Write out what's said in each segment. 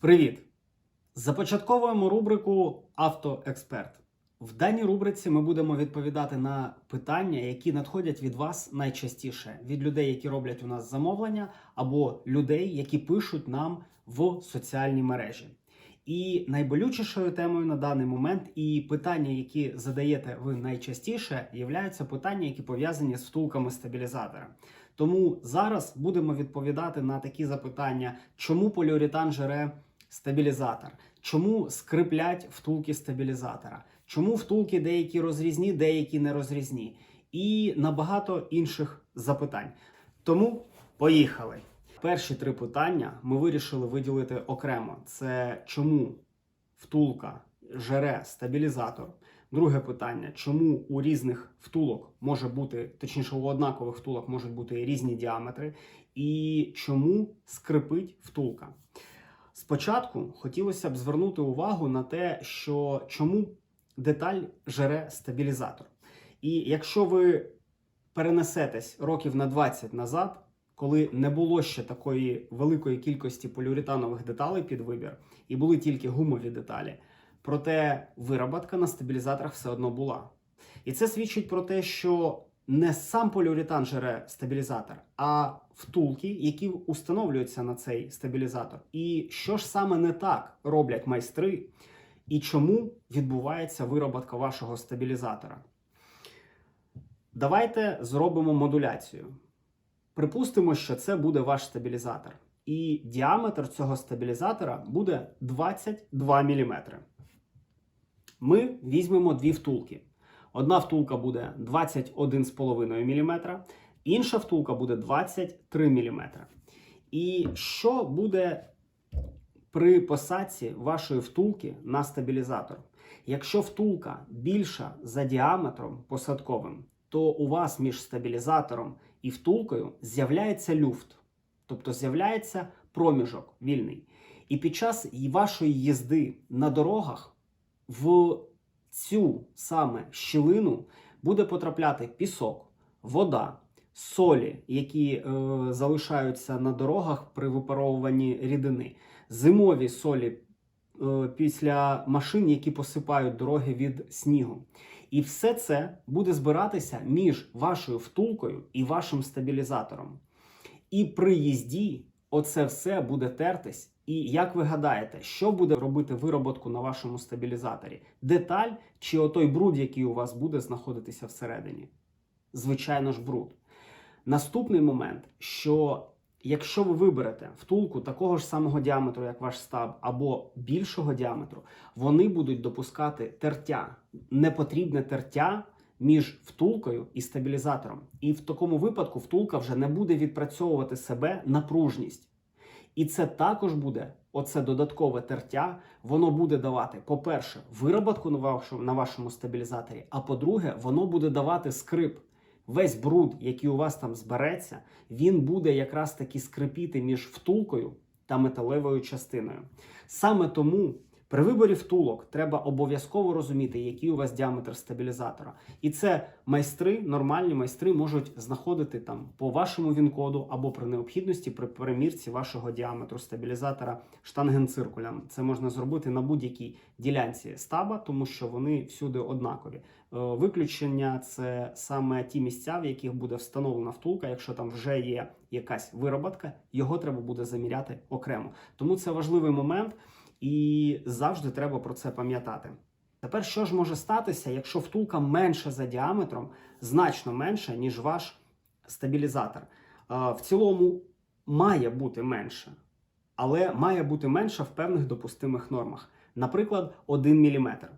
Привіт! Започатковуємо рубрику Автоексперт. В даній рубриці ми будемо відповідати на питання, які надходять від вас найчастіше від людей, які роблять у нас замовлення, або людей, які пишуть нам в соціальні мережі. І найболючішою темою на даний момент і питання, які задаєте ви найчастіше, являються питання, які пов'язані з втулками стабілізатора. Тому зараз будемо відповідати на такі запитання, чому поліуретан жере стабілізатор, чому скриплять втулки стабілізатора, чому втулки деякі розрізні, деякі не розрізні, і на багато інших запитань. Тому поїхали. Перші три питання ми вирішили виділити окремо: це чому втулка жере стабілізатор. Друге питання: чому у різних втулок може бути, точніше, у однакових втулок можуть бути різні діаметри, і чому скрипить втулка? Спочатку хотілося б звернути увагу на те, що чому деталь жере стабілізатор. І якщо ви перенесетесь років на 20 назад, коли не було ще такої великої кількості поліуретанових деталей під вибір, і були тільки гумові деталі, проте вироботка на стабілізаторах все одно була. І це свідчить про те, що не сам поліуретан жере стабілізатор, а втулки, які установлюються на цей стабілізатор. І що ж саме не так роблять майстри, і чому відбувається вироботка вашого стабілізатора? Давайте зробимо модуляцію. Припустимо, що це буде ваш стабілізатор. І діаметр цього стабілізатора буде 22 мм. Ми візьмемо дві втулки. Одна втулка буде 21,5 мм, інша втулка буде 23 мм. І що буде при посадці вашої втулки на стабілізатор? Якщо втулка більша за діаметром посадковим, то у вас між стабілізатором і втулкою з'являється люфт, тобто з'являється проміжок вільний. І під час вашої їзди на дорогах в цю саме щілину буде потрапляти пісок, вода, солі, які е, залишаються на дорогах при випаровуванні рідини, зимові солі е, після машин, які посипають дороги від снігу. І все це буде збиратися між вашою втулкою і вашим стабілізатором. І при їзді оце все буде тертись. І як ви гадаєте, що буде робити вироботку на вашому стабілізаторі? Деталь чи отой бруд, який у вас буде знаходитися всередині? Звичайно ж, бруд. Наступний момент, що якщо ви виберете втулку такого ж самого діаметру, як ваш стаб, або більшого діаметру, вони будуть допускати тертя, непотрібне тертя між втулкою і стабілізатором. І в такому випадку втулка вже не буде відпрацьовувати себе на пружність. І це також буде оце додаткове тертя. Воно буде давати, по-перше, вироботку на вашому, на вашому стабілізаторі, а по-друге, воно буде давати скрип. Весь бруд, який у вас там збереться, він буде якраз таки скрипіти між втулкою та металевою частиною. Саме тому при виборі втулок треба обов'язково розуміти, який у вас діаметр стабілізатора. І це майстри, нормальні майстри можуть знаходити там по вашому він-коду або при необхідності при перемірці вашого діаметру стабілізатора штангенциркулем. Це можна зробити на будь-якій ділянці стаба, тому що вони всюди однакові. Е, Виключення це саме ті місця, в яких буде встановлена втулка. Якщо там вже є якась вироботка, його треба буде заміряти окремо. Тому це важливий момент. І завжди треба про це пам'ятати. Тепер що ж може статися, якщо втулка менша за діаметром, значно менша, ніж ваш стабілізатор? Е, В цілому має бути менше, але має бути менша в певних допустимих нормах. Наприклад, 1 мм. Е,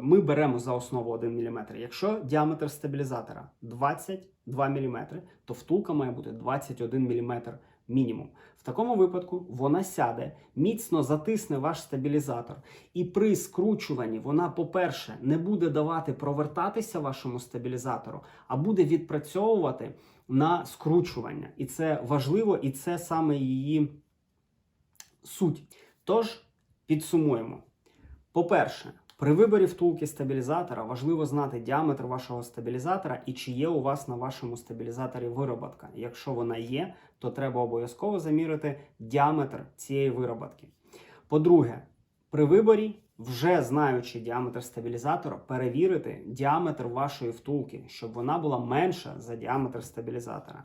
Ми беремо за основу 1 мм. Якщо діаметр стабілізатора 22 мм, то втулка має бути 21 мм мінімум. В такому випадку вона сяде, міцно затисне ваш стабілізатор, і при скручуванні вона, по-перше, не буде давати провертатися вашому стабілізатору, а буде відпрацьовувати на скручування. І це важливо, і це саме її суть. Тож підсумуємо. По-перше, при виборі втулки стабілізатора важливо знати діаметр вашого стабілізатора і чи є у вас на вашому стабілізаторі вироботка. Якщо вона є, то треба обов'язково замірити діаметр цієї вироботки. По-друге, при виборі, вже знаючи діаметр стабілізатора, перевірити діаметр вашої втулки, щоб вона була менша за діаметр стабілізатора.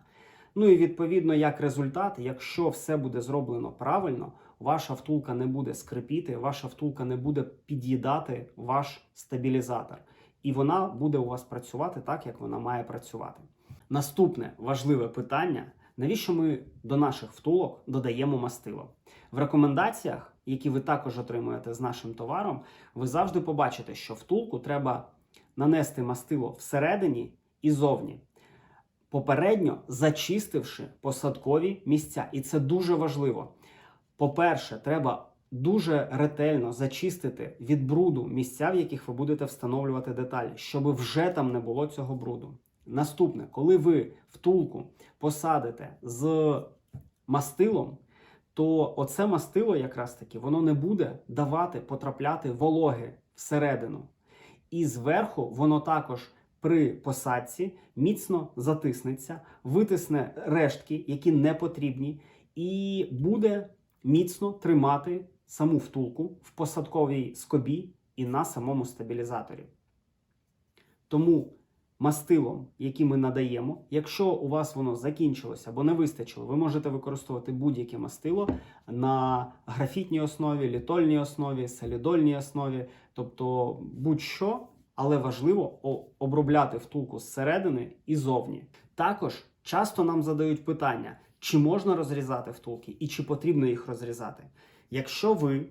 Ну і відповідно, як результат, якщо все буде зроблено правильно, ваша втулка не буде скрипіти, ваша втулка не буде під'їдати ваш стабілізатор. І вона буде у вас працювати так, як вона має працювати. Наступне важливе питання: навіщо ми до наших втулок додаємо мастило? В рекомендаціях, які ви також отримуєте з нашим товаром, ви завжди побачите, що втулку треба нанести мастило всередині і зовні попередньо зачистивши посадкові місця. І це дуже важливо. По-перше, треба дуже ретельно зачистити від бруду місця, в яких ви будете встановлювати деталі, щоб вже там не було цього бруду. Наступне, коли ви втулку посадите з мастилом, то оце мастило якраз таки воно не буде давати потрапляти вологи всередину. І зверху воно також при посадці міцно затиснеться, витисне рештки, які не потрібні, і буде міцно тримати саму втулку в посадковій скобі і на самому стабілізаторі. Тому мастилом, які ми надаємо, якщо у вас воно закінчилося або не вистачило, ви можете використовувати будь-яке мастило на графітній основі, літольній основі, солідольній основі, тобто будь-що але важливо обробляти втулку зсередини і зовні. Також часто нам задають питання, чи можна розрізати втулки і чи потрібно їх розрізати. Якщо ви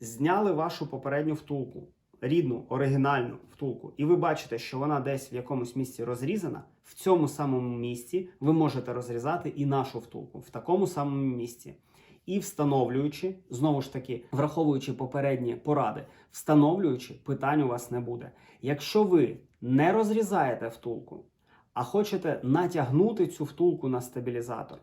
зняли вашу попередню втулку, рідну оригінальну втулку, і ви бачите, що вона десь в якомусь місці розрізана, в цьому самому місці ви можете розрізати і нашу втулку в такому самому місці. І встановлюючи, знову ж таки, враховуючи попередні поради, встановлюючи, питань у вас не буде. Якщо ви не розрізаєте втулку, а хочете натягнути цю втулку на стабілізатор,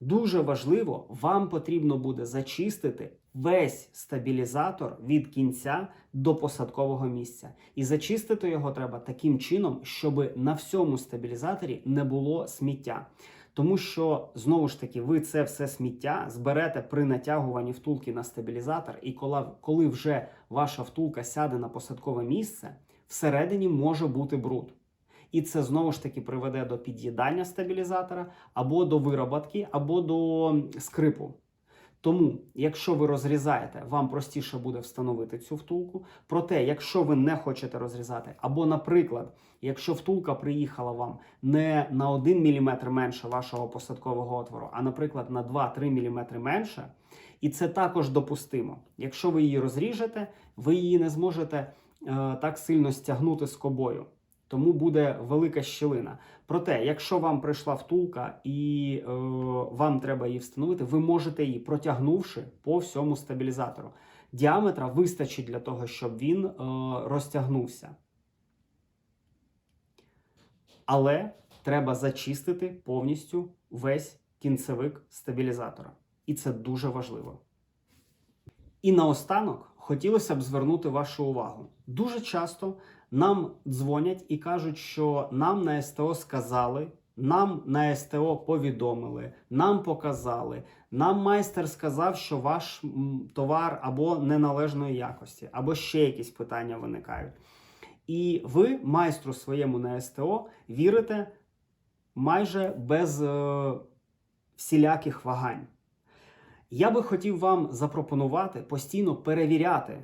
дуже важливо, вам потрібно буде зачистити весь стабілізатор від кінця до посадкового місця. І зачистити його треба таким чином, щоб на всьому стабілізаторі не було сміття. Тому що знову ж таки ви це все сміття зберете при натягуванні втулки на стабілізатор, і коли, вже ваша втулка сяде на посадкове місце, всередині може бути бруд. І це знову ж таки приведе до під'їдання стабілізатора, або до вироботки, або до скрипу. Тому, якщо ви розрізаєте, вам простіше буде встановити цю втулку. Проте, якщо ви не хочете розрізати, або, наприклад, якщо втулка приїхала вам не на 1 мм менше вашого посадкового отвору, а, наприклад, на 2-3 мм менше, і це також допустимо. Якщо ви її розріжете, ви її не зможете е, так сильно стягнути скобою. Тому буде велика щілина. Проте, якщо вам прийшла втулка і е, вам треба її встановити, ви можете її протягнувши по всьому стабілізатору. Діаметра вистачить для того, щоб він е, розтягнувся. Але треба зачистити повністю весь кінцевик стабілізатора. І це дуже важливо. І наостанок хотілося б звернути вашу увагу. Дуже часто нам дзвонять і кажуть, що нам на СТО сказали, нам на СТО повідомили, нам показали. Нам майстер сказав, що ваш товар або неналежної якості, або ще якісь питання виникають. І ви майстру своєму на СТО вірите майже без е, всіляких вагань. Я би хотів вам запропонувати постійно перевіряти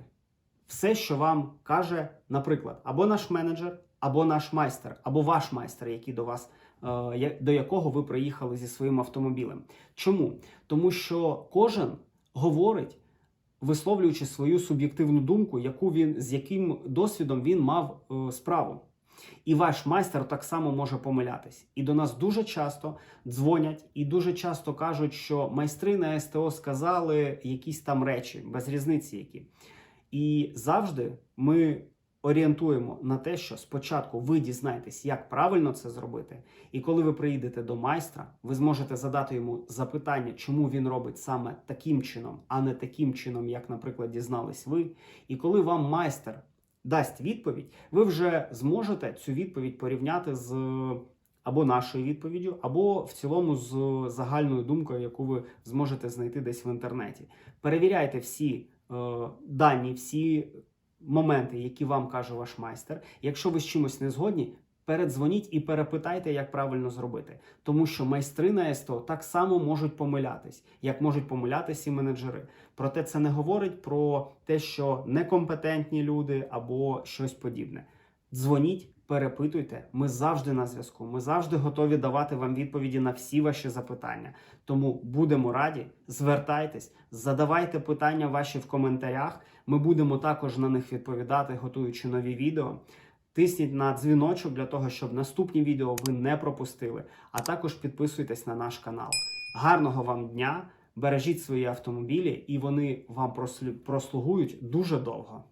все, що вам каже, наприклад, або наш менеджер, або наш майстер, або ваш майстер, який до вас, е, до якого ви приїхали зі своїм автомобілем. Чому? Тому що кожен говорить, висловлюючи свою суб'єктивну думку, яку він з яким досвідом він мав е, справу. І ваш майстер так само може помилятись. І до нас дуже часто дзвонять і дуже часто кажуть, що майстри на СТО сказали якісь там речі, без різниці які. І завжди ми орієнтуємо на те, що спочатку ви дізнаєтесь, як правильно це зробити. І коли ви приїдете до майстра, ви зможете задати йому запитання, чому він робить саме таким чином, а не таким чином, як, наприклад, дізнались ви. І коли вам майстер дасть відповідь, ви вже зможете цю відповідь порівняти з або нашою відповіддю, або в цілому з загальною думкою, яку ви зможете знайти десь в інтернеті. Перевіряйте всі е, дані всі моменти, які вам каже ваш майстер. Якщо ви з чимось не згодні, передзвоніть і перепитайте, як правильно зробити. Тому що майстри на СТО так само можуть помилятись, як можуть помилятись і менеджери. Проте це не говорить про те, що некомпетентні люди або щось подібне. Дзвоніть, перепитуйте. Ми завжди на зв'язку. Ми завжди готові давати вам відповіді на всі ваші запитання. Тому будемо раді, звертайтесь, задавайте питання ваші в коментарях. Ми будемо також на них відповідати, готуючи нові відео. Тисніть на дзвіночок для того, щоб наступні відео ви не пропустили. А також підписуйтесь на наш канал. Гарного вам дня! Бережіть свої автомобілі, і вони вам прослу- прослугують дуже довго.